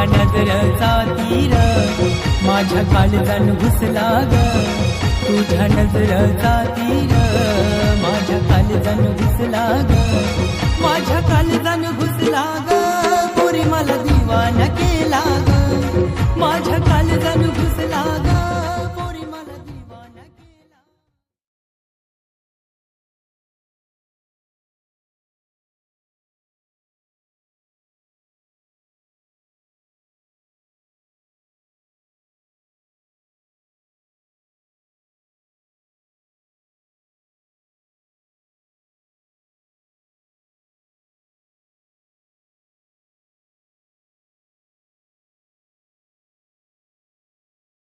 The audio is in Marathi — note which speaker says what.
Speaker 1: तुझ्या नजरचा तीर माझ्या कालजान घुसला ग. तुझ्या नजरचा तीर माझ्या कालजान घुसला ग. माझ्या कालजान घुसला ग. पोरी मला दिवान केला ग. माझ्या कालजान